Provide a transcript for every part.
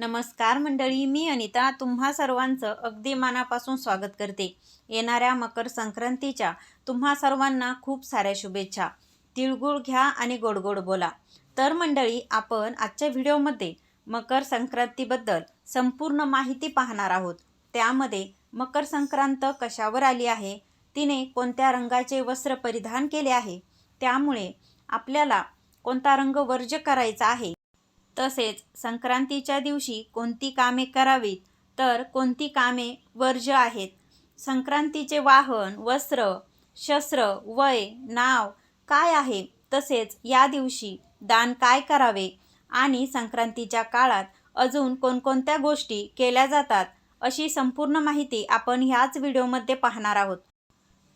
नमस्कार मंडळी मी अनिता तुम्हा सर्वांचं अगदी मनापासून स्वागत करते. येणाऱ्या मकर संक्रांतीच्या तुम्हा सर्वांना खूप साऱ्या शुभेच्छा. तिळगुळ घ्या आणि गोडगोड बोला. तर मंडळी आपण आजच्या व्हिडिओमध्ये मकर संक्रांतीबद्दल संपूर्ण माहिती पाहणार आहोत. त्यामध्ये मकर संक्रांत कशावर आली आहे तिने कोणत्या रंगाचे वस्त्र परिधान केले आहे त्यामुळे आपल्याला कोणता रंग वर्ज्य करायचा आहे तसेच संक्रांतीच्या दिवशी कोणती कामे करावीत तर कोणती कामे वर्ज्य आहेत? संक्रांतीचे वाहन वस्त्र शस्त्र वय नाव काय आहे? तसेच या दिवशी दान काय करावे? आणि संक्रांतीच्या काळात अजून कोणकोणत्या गोष्टी केल्या जातात? अशी संपूर्ण माहिती आपण ह्याच व्हिडिओमध्ये पाहणार आहोत.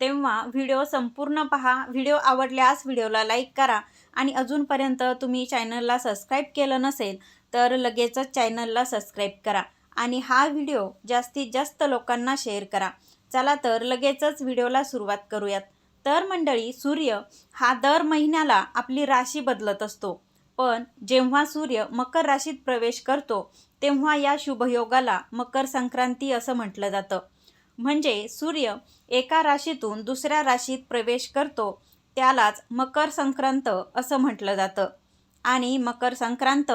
तेव्हा व्हिडिओ संपूर्ण पहा. व्हिडिओ आवडल्यास व्हिडिओला लाईक करा. आणि अजूनपर्यंत तुम्ही चॅनलला सबस्क्राईब केलं नसेल तर लगेचच चॅनलला सबस्क्राईब करा. आणि हा व्हिडिओ जास्तीत जास्त लोकांना शेअर करा. चला तर लगेचच व्हिडिओला सुरुवात करूयात. तर मंडळी सूर्य हा दर महिन्याला आपली राशी बदलत असतो. पण जेव्हा सूर्य मकर राशीत प्रवेश करतो तेव्हा या शुभयोगाला मकर संक्रांती असं म्हटलं जातं. म्हणजे सूर्य एका राशीतून दुसऱ्या राशीत प्रवेश करतो त्यालाच मकर संक्रांत असं म्हटलं जातं. आणि मकर संक्रांत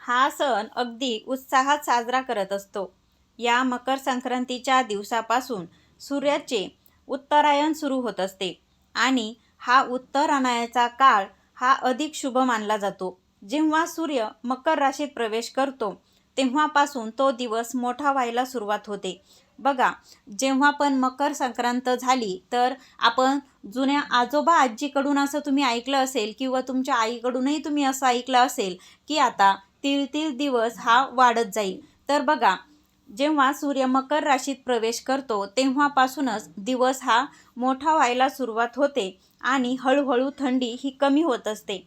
हा सण अगदी उत्साहात साजरा करत असतो. या मकर संक्रांतीच्या दिवसापासून सूर्याचे उत्तरायण सुरू होत असते आणि हा उत्तरायणाचा काळ हा अधिक शुभ मानला जातो. जेव्हा सूर्य मकर राशीत प्रवेश करतो तेव्हापासून तो दिवस मोठा व्हायला सुरुवात होते. बघा जेव्हा पण मकर संक्रांत झाली तर आपण जुन्या आजोबा आजीकडून असं तुम्ही ऐकलं असेल किंवा तुमच्या आईकडूनही तुम्ही असं ऐकलं असेल की आता तीळ तिळ दिवस हा वाढत जाईल. तर बघा जेव्हा सूर्य मकर राशीत प्रवेश करतो तेव्हापासूनच दिवस हा मोठा व्हायला सुरुवात होते आणि हळूहळू थंडी ही कमी होत असते.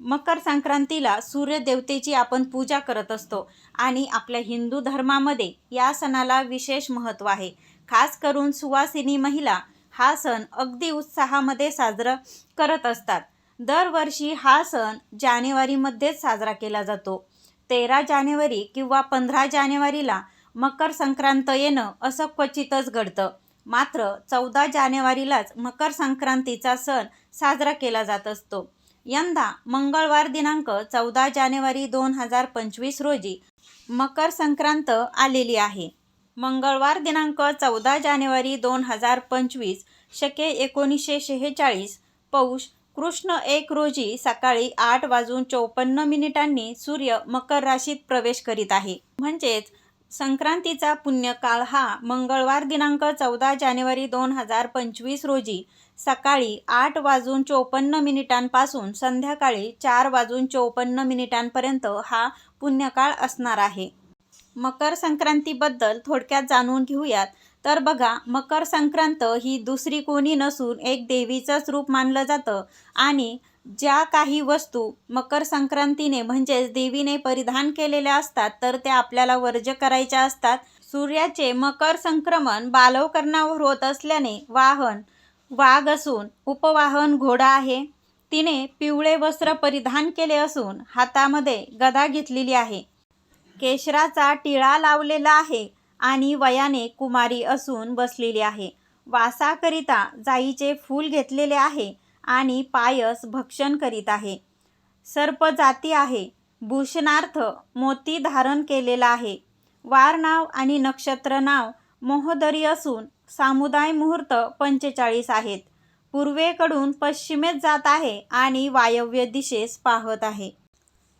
मकर संक्रांतीला सूर्यदेवतेची आपण पूजा करत असतो आणि आपल्या हिंदू धर्मामध्ये या सणाला विशेष महत्त्व आहे. खास करून सुवासिनी महिला हा सण अगदी उत्साहामध्ये साजरा करत असतात. दरवर्षी हा सण जानेवारीमध्येच साजरा केला जातो. तेरा जानेवारी किंवा पंधरा जानेवारीला मकर संक्रांत येणं असं क्वचितच घडतं. मात्र चौदा जानेवारीलाच मकर संक्रांतीचा सण साजरा केला जात असतो. यंदा मंगळवार दिनांक चौदा जानेवारी दोन हजार पंचवीस रोजी मकर संक्रांत आलेली आहे. मंगळवार दिनांक चौदा जानेवारी दोन हजार पंचवीस शके एकोणीसशे शेहेचाळीस पौष कृष्ण एक रोजी सकाळी आठ वाजून चौपन्न मिनिटांनी सूर्य मकर राशीत प्रवेश करीत आहे. म्हणजेच संक्रांतीचा पुण्यकाळ हा मंगळवार दिनांक चौदा जानेवारी दोन हजार पंचवीस रोजी सकाळी आठ वाजून चोपन्न मिनिटांपासून संध्याकाळी चार वाजून चोपन्न मिनिटांपर्यंत हा पुण्यकाळ असणार आहे. मकर संक्रांतीबद्दल थोडक्यात जाणून घेऊयात. तर बघा मकर संक्रांत ही दुसरी कोणी नसून एक देवीचंच रूप मानलं जातं आणि ज्या काही वस्तू मकर संक्रांतीने म्हणजेच देवीने परिधान केलेल्या असतात तर त्या आपल्याला वर्ज्य करायच्या असतात. सूर्याचे मकर संक्रमण बालवकरणावर होत असल्याने वाहन वाघ असून उपवाहन घोडा आहे. तिने पिवळे वस्त्र परिधान केले असून हातामध्ये गदा घेतलेली आहे. केशराचा टिळा लावलेला आहे आणि वयाने कुमारी असून बसलेली आहे. वासाकरिता जाईचे फूल घेतलेले आहे आणि पायस भक्षण करीत आहे. सर्प जाती आहे. भूषणार्थ मोती धारण केलेला आहे. वार नाव आणि नक्षत्र नाव मोहदरी असून सामुदाय मुहूर्त पंचेचाळीस आहेत. पूर्वेकडून पश्चिमेत जात आहे आणि वायव्य दिशेस पाहत आहे.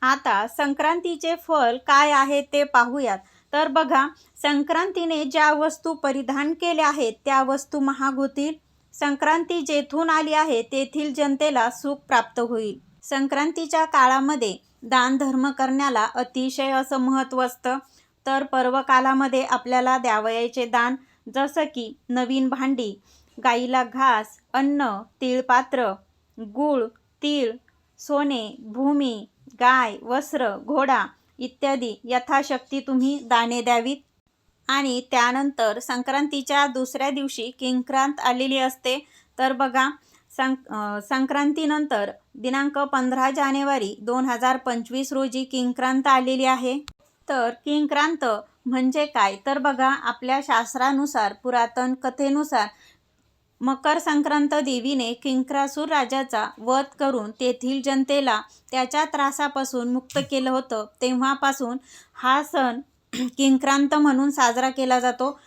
आता संक्रांतीचे फल काय आहे ते पाहूयात. तर बघा संक्रांतीने ज्या वस्तू परिधान केल्या आहेत त्या वस्तू महाग होतील संक्रांती जेथून आली आहे तेथील जनतेला सुख प्राप्त होईल. संक्रांतीच्या काळामध्ये दान धर्म करण्याला अतिशय असं महत्त्व असतं. तर पर्वकालामध्ये आपल्याला द्यावयाचे दान जसं की नवीन भांडी गाईला घास अन्न तिळपात्र गूळ तीळ सोने भूमी गाय वस्त्र घोडा इत्यादी यथाशक्ती तुम्ही दाणे द्यावीत. आणि त्यानंतर संक्रांतीच्या दुसऱ्या दिवशी किंक्रांत आलेली असते. तर बघा संक संक्रांतीनंतर दिनांक पंधरा जानेवारी दोन हजार पंचवीस रोजी किंक्रांत आलेली आहे. तर किंक्रांत म्हणजे काय? तर बघा आपल्या शास्त्रानुसार पुरातन कथेनुसार मकर संक्रांत देवीने किंक्रासूर राजाचा वध करून तेथील जनतेला त्याच्या त्रासापासून मुक्त केलं होतं. तेव्हापासून हा सण किंक्रांत म्हणून साजरा केला जातो.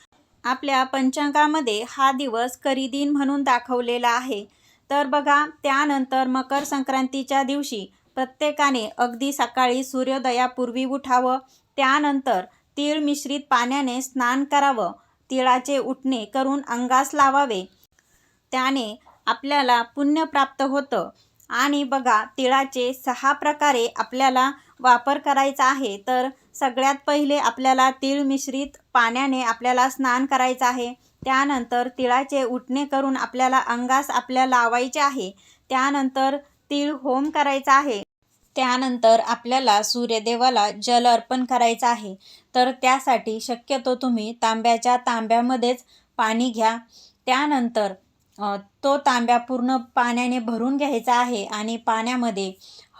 आपल्या पंचांगामध्ये हा दिवस करीदिन म्हणून दाखवलेला आहे. तर बघा त्यानंतर मकर संक्रांतीच्या दिवशी प्रत्येकाने अगदी सकाळी सूर्योदयापूर्वी उठावं. त्यानंतर तीळ मिश्रित पाण्याने स्नान करावं. तिळाचे उठणे करून अंगास लावावे. त्याने आपल्याला पुण्य प्राप्त होतं. आणि बघा तिळाचे सहा प्रकारे आपल्याला वापर करायचा आहे. तर सगळ्यात पहिले आपल्याला तीळ मिश्रित पाण्याने आपल्याला स्नान करायचं आहे. त्यानंतर तिळाचे उठणे करून आपल्याला अंगास आपल्या लावायचे आहे. त्यानंतर तीळ होम करायचा आहे. त्यानंतर आपल्याला सूर्यदेवाला जल अर्पण करायचं आहे. तर त्यासाठी शक्यतो तुम्ही तांब्याच्या तांब्यामध्येच पाणी घ्या. त्यानंतर तो तांब्या पूर्ण पाण्याने भरून घ्यायचा आहे आणि पाण्यामध्ये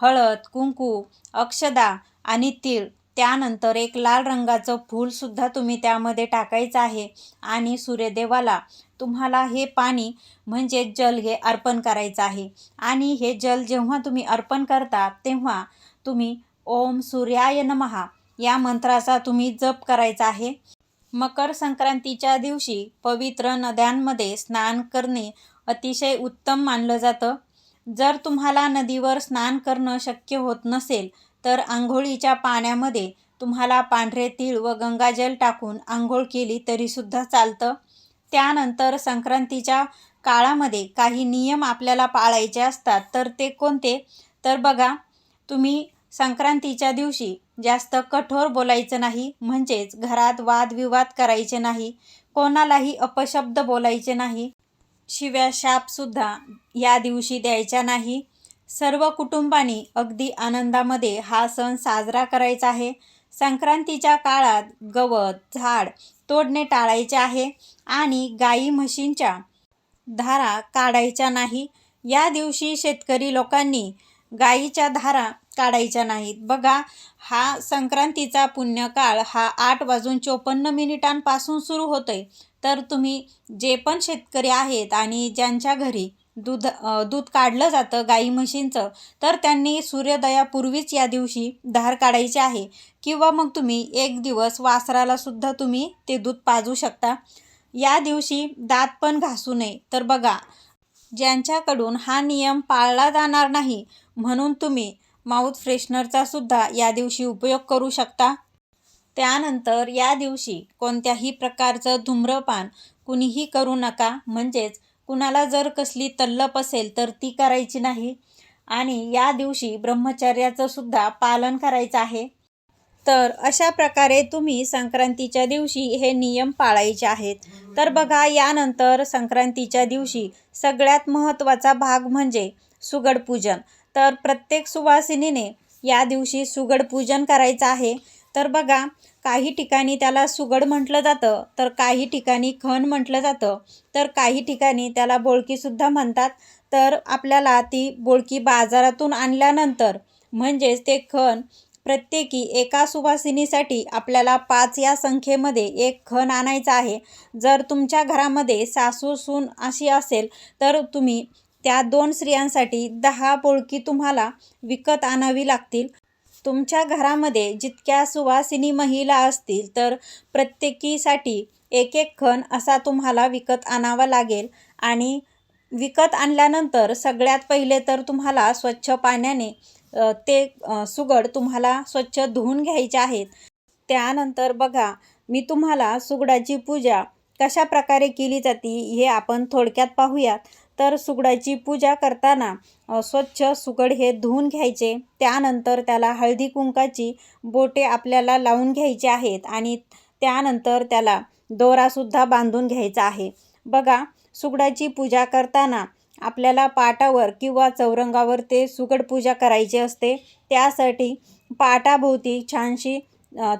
हळद कुंकू अक्षदा आणि तीळ त्यानंतर एक लाल रंगाचं फूलसुद्धा तुम्ही त्यामध्ये टाकायचं आहे. आणि सूर्यदेवाला तुम्हाला हे पाणी म्हणजे जल हे अर्पण करायचं आहे. आणि हे जल जेव्हा तुम्ही अर्पण करता तेव्हा तुम्ही ओम सूर्याय नमहा या मंत्राचा तुम्ही जप करायचा आहे. मकर संक्रांतीच्या दिवशी पवित्र नद्यांमध्ये स्नान करणे अतिशय उत्तम मानलं जातं. जर तुम्हाला नदीवर स्नान करणं शक्य होत नसेल तर आंघोळीच्या पाण्यामध्ये तुम्हाला पांढरे तीळ व गंगाजल टाकून आंघोळ केली तरीसुद्धा चालतं. त्यानंतर संक्रांतीच्या काळामध्ये काही नियम आपल्याला पाळायचे असतात. तर ते कोणते? तर बघा तुम्ही संक्रांतीच्या दिवशी जास्त कठोर बोलायचं नाही म्हणजेच घरात वादविवाद करायचे नाही कोणालाही अपशब्द बोलायचे नाही शिव्या शापसुद्धा या दिवशी द्यायच्या नाही सर्व कुटुंबांनी अगदी आनंदामध्ये हा सण साजरा करायचा आहे. संक्रांतीच्या काळात गवत झाड तोडणे टाळायचे आहे आणि गाई म्हशींच्या धारा काढायच्या नाही. या दिवशी शेतकरी लोकांनी गाईच्या धारा काढायच्या नाहीत. बघा हा संक्रांतीचा पुण्यकाळ हा आठ वाजून चोपन्न मिनिटांपासून सुरू होतोय. तर तुम्ही जे पण शेतकरी आहेत आणि ज्यांच्या घरी दूध दूध काढलं जातं गाई म्हशींचं तर त्यांनी सूर्योदयापूर्वीच या दिवशी धार काढायची आहे. किंवा मग तुम्ही एक दिवस वासराला सुद्धा तुम्ही ते दूध पाजू शकता. या दिवशी दात पण घासू नये. तर बघा ज्यांच्याकडून हा नियम पाळला जाणार नाही म्हणून तुम्ही माउथ फ्रेशनरचा सुद्धा या दिवशी उपयोग करू शकता. त्यानंतर या दिवशी कोणत्याही प्रकारचं धूम्रपान कुणीही करू नका. म्हणजेच कुणाला जर कसली तल्लप असेल तर ती करायची नाही. आणि या दिवशी ब्रह्मचर्याचं सुद्धा पालन करायचं आहे. तर अशा प्रकारे तुम्ही संक्रांतीच्या दिवशी हे नियम पाळायचे आहेत. तर बघा यानंतर संक्रांतीच्या दिवशी सगळ्यात महत्त्वाचा भाग म्हणजे सुगड पूजन. तर प्रत्येक सुवासिनीने या दिवशी सुगड पूजन करायचं आहे. तर बघा काही ठिकाणी त्याला सुगड म्हटलं जातं तर काही ठिकाणी खण म्हटलं जातं तर काही ठिकाणी त्याला बोळकीसुद्धा म्हणतात. तर आपल्याला ती बोळकी बाजारातून आणल्यानंतर म्हणजेच ते खण प्रत्येकी एका सुवासिनीसाठी आपल्याला पाच या संख्येमध्ये एक खण आणायचा आहे. जर तुमच्या घरामध्ये सासू सून अशी असेल तर तुम्ही त्या दोन स्त्रियांसाठी दहा बोळकी तुम्हाला विकत आणावी लागतील. तुमच्या घरामध्ये जितक्या सुवासिनी महिला असतील तर प्रत्येकीसाठी एक एक खण असा तुम्हाला विकत आणावा लागेल. आणि विकत आणल्यानंतर सगळ्यात पहिले तर तुम्हाला स्वच्छ पाण्याने ते सुगड तुम्हाला स्वच्छ धुवून घ्यायचे आहेत. त्यानंतर बघा मी तुम्हाला सुगडाची पूजा कशा प्रकारे केली जाते हे आपण थोडक्यात पाहूयात. तर सुगडाची पूजा करताना स्वच्छ सुगड हे धुवून घ्यायचे. त्यानंतर त्याला हळदी कुंकाची बोटे आपल्याला लावून घ्यायची आहेत आणि त्यानंतर त्याला दोरासुद्धा बांधून घ्यायचा आहे. बघा सुगडाची पूजा करताना आपल्याला पाटावर किंवा चौरंगावर ते सुगड पूजा करायची असते. त्यासाठी पाटाभोवती छानशी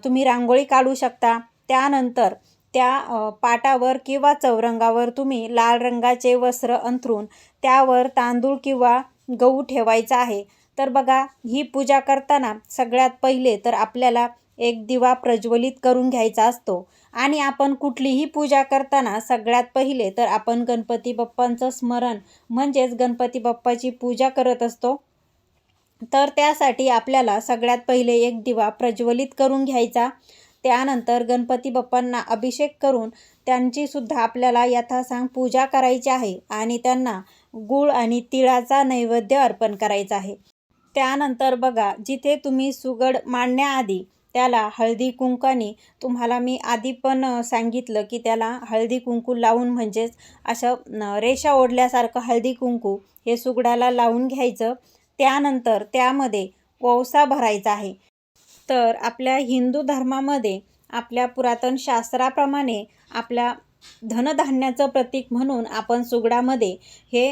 तुम्ही रांगोळी काढू शकता. त्यानंतर त्या पाटावर किंवा चौरंगावर तुम्ही लाल रंगाचे वस्त्र अंथरून त्यावर तांदूळ किंवा गहू ठेवायचा आहे. तर बघा ही पूजा करताना सगळ्यात पहिले तर आपल्याला एक दिवा प्रज्वलित करून घ्यायचा असतो. आणि आपण कुठलीही पूजा करताना सगळ्यात पहिले तर आपण गणपती बाप्पांचं स्मरण म्हणजेच गणपती बाप्पाची पूजा करत असतो. तर त्यासाठी आपल्याला सगळ्यात पहिले एक दिवा प्रज्वलित करून घ्यायचा. त्यानंतर गणपती बाप्पांना अभिषेक करून त्यांचीसुद्धा आपल्याला यथासांग पूजा करायची आहे आणि त्यांना गूळ आणि तिळाचा नैवेद्य अर्पण करायचा आहे. त्यानंतर बघा जिथे तुम्ही सुगड मांडण्याआधी त्याला हळदी कुंकाने तुम्हाला मी आधी पण सांगितलं की त्याला हळदी कुंकू लावून म्हणजेच अशा रेषा ओढल्यासारखं हळदी कुंकू हे सुगडाला लावून घ्यायचं. त्यानंतर त्यामध्ये ओवसा भरायचा आहे. तर आपल्या हिंदू धर्मामध्ये आपल्या पुरातन शास्त्राप्रमाणे आपल्या धनधान्याचं प्रतीक म्हणून आपण सुगडामध्ये हे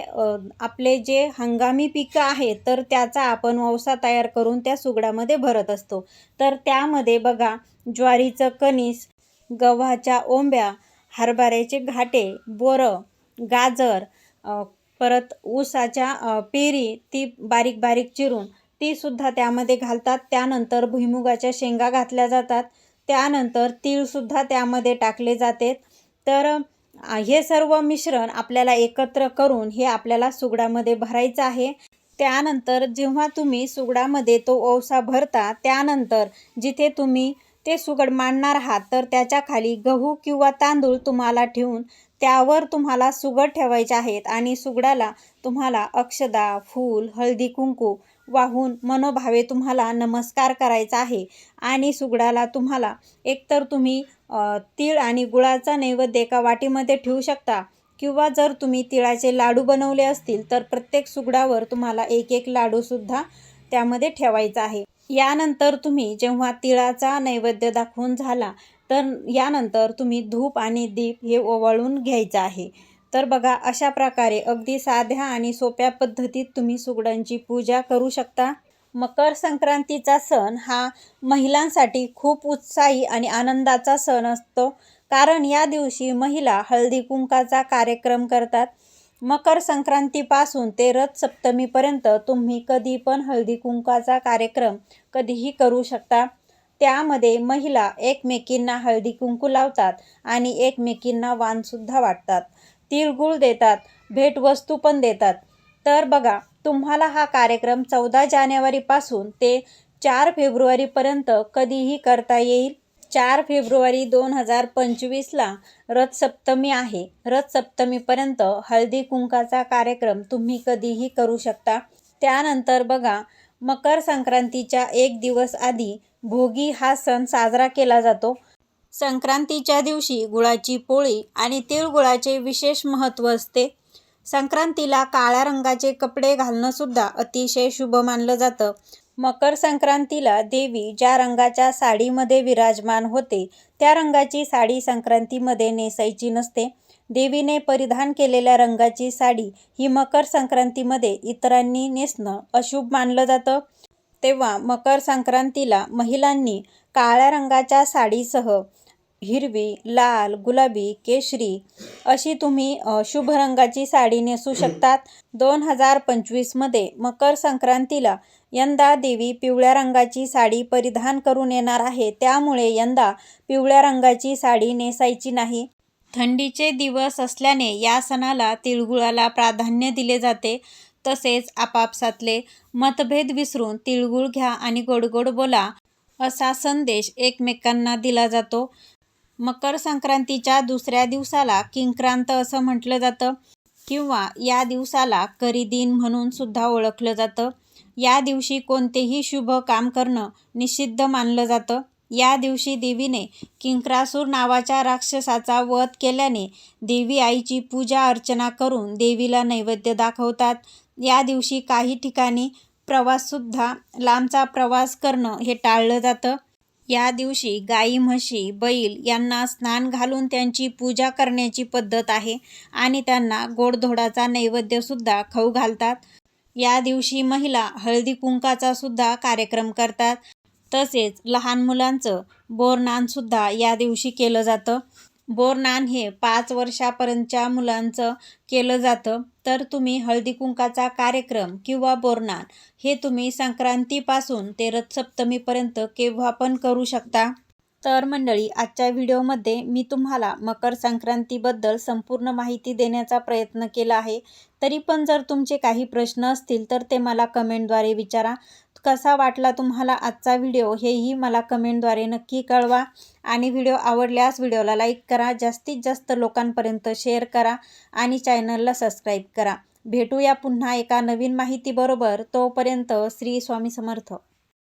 आपले जे हंगामी पिकं आहेत तर त्याचा आपण ववसा तयार करून त्या सुगडामध्ये भरत असतो. तर त्यामध्ये बघा ज्वारीचं कणीस गव्हाच्या ओंब्या हरभऱ्याचे घाटे बोरं गाजर परत ऊसाच्या पेरी ती बारीक बारीक चिरून तीसुद्धा त्यामध्ये घालतात. त्यानंतर भुईमुगाच्या शेंगा घातल्या जातात. त्यानंतर तीळसुद्धा त्यामध्ये टाकले जाते. तर हे सर्व मिश्रण आपल्याला एकत्र करून हे आपल्याला सुगडामध्ये भरायचं आहे. त्यानंतर जेव्हा तुम्ही सुगडामध्ये तो ओवसा भरता त्यानंतर जिथे तुम्ही ते सुगड मांडणार आहात तर त्याच्याखाली गहू किंवा तांदूळ तुम्हाला ठेवून त्यावर तुम्हाला सुगड ठेवायचे आहेत आणि सुगडाला तुम्हाला अक्षदा फूल हळदी कुंकू वाहून मनोभावे तुम्हाला नमस्कार करायचा आहे. आणि सुगडाला तुम्हाला एकतर तुम्ही तीळ आणि गुळाचा नैवेद्य एका वाटीमध्ये ठेवू शकता. किंवा जर तुम्ही तिळाचे लाडू बनवले असतील तर प्रत्येक सुगडावर तुम्हाला एक एक लाडूसुद्धा त्यामध्ये ठेवायचा आहे. यानंतर तुम्ही जेव्हा तिळाचा नैवेद्य दाखवून झाला तर यानंतर तुम्ही धूप आणि दीप हे ओवाळून घ्यायचं आहे. तर बघा अशा प्रकारे अगदी साध्या आणि सोप्या पद्धतीत तुम्ही सुगडांची पूजा करू शकता. मकर संक्रांतीचा सण हा महिलांसाठी खूप उत्साही आणि आनंदाचा सण असतो. कारण या दिवशी महिला हळदी कुंकाचा कार्यक्रम करतात. मकर संक्रांतीपासून ते रथ सप्तमीपर्यंत तुम्ही कधी पण हळदी कुंकाचा कार्यक्रम कधीही करू शकता. त्यामध्ये महिला एकमेकींना हळदी कुंकू लावतात आणि एकमेकींना वाणसुद्धा वाटतात. तिळगुळ देतात भेटवस्तू पण देतात. तर बघा तुम्हाला हा कार्यक्रम चौदा जानेवारीपासून ते चार फेब्रुवारीपर्यंत कधीही करता येईल. चार फेब्रुवारी दोन हजार पंचवीसला रथसप्तमी आहे. रथसप्तमीपर्यंत हळदी कुंकाचा कार्यक्रम तुम्ही कधीही करू शकता. त्यानंतर बघा मकर संक्रांतीच्या एक दिवस आधी भोगी हा सण साजरा केला जातो. संक्रांतीच्या दिवशी गुळाची पोळी आणि तिळगुळाचे विशेष महत्त्व असते. संक्रांतीला काळ्या रंगाचे कपडे घालणंसुद्धा अतिशय शुभ मानलं जातं. मकर संक्रांतीला देवी ज्या रंगाच्या साडीमध्ये विराजमान होते त्या रंगाची साडी संक्रांतीमध्ये नेसायची नसते. देवीने परिधान केलेल्या रंगाची साडी ही मकर संक्रांतीमध्ये इतरांनी नेसणं अशुभ मानलं जातं. तेव्हा मकर संक्रांतीला महिलांनी काळ्या रंगाच्या साडीसह हिरवी लाल गुलाबी केशरी अशी तुम्ही शुभ रंगाची साडी नेसू शकतात. दोन हजार पंचवीसमध्ये मकर संक्रांतीला यंदा देवी पिवळ्या रंगाची साडी परिधान करून येणार आहे. त्यामुळे यंदा पिवळ्या रंगाची साडी नेसायची नाही. थंडीचे दिवस असल्याने या सणाला तिळगुळाला प्राधान्य दिले जाते. तसेच आपापसातले मतभेद विसरून तिळगुळ घ्या आणि गोडगोड बोला असा संदेश एकमेकांना दिला जातो. मकर संक्रांतीच्या दुसऱ्या दिवसाला किंक्रांत असं म्हटलं जातं. किंवा या दिवसाला करीदिन म्हणून सुद्धा ओळखलं जातं. या दिवशी कोणतेही शुभ काम करणं निषिद्ध मानलं जातं. या दिवशी देवीने किंक्रासूर नावाच्या राक्षसाचा वध केल्याने देवी आईची पूजा अर्चना करून देवीला नैवेद्य दाखवतात. या दिवशी काही ठिकाणी प्रवाससुद्धा लांबचा प्रवास करणं हे टाळलं जातं. या दिवशी गाई म्हशी बैल यांना स्नान घालून त्यांची पूजा करण्याची पद्धत आहे आणि त्यांना गोडधोडाचा नैवेद्यसुद्धा खाऊ घालतात. या दिवशी महिला हळदी कुंकाचा सुद्धा कार्यक्रम करतात. तसेच लहान मुलांचं बोरनानसुद्धा या दिवशी केलं जातं. बोरनान हे पाच वर्षापर्यंतच्या मुलांचं केलं जातं. तर तुम्ही हळदी कुंकाचा कार्यक्रम किंवा बोरनान हे तुम्ही संक्रांतीपासून ते रथसप्तमीपर्यंत केव्हा पण करू शकता. तर मंडळी आजच्या व्हिडिओमध्ये मी तुम्हाला मकर संक्रांतीबद्दल संपूर्ण माहिती देण्याचा प्रयत्न केला आहे. तरी पण जर तुमचे काही प्रश्न असतील तर ते मला कमेंटद्वारे विचारा. कसा वाटला तुम्हाला आजचा व्हिडिओ हेही मला कमेंटद्वारे नक्की कळवा. आणि व्हिडिओ आवडल्यास व्हिडिओला लाईक करा जास्तीत जास्त लोकांपर्यंत शेअर करा आणि चॅनलला सबस्क्राईब करा. भेटूया पुन्हा एका नवीन माहितीबरोबर. तोपर्यंत श्री स्वामी समर्थ.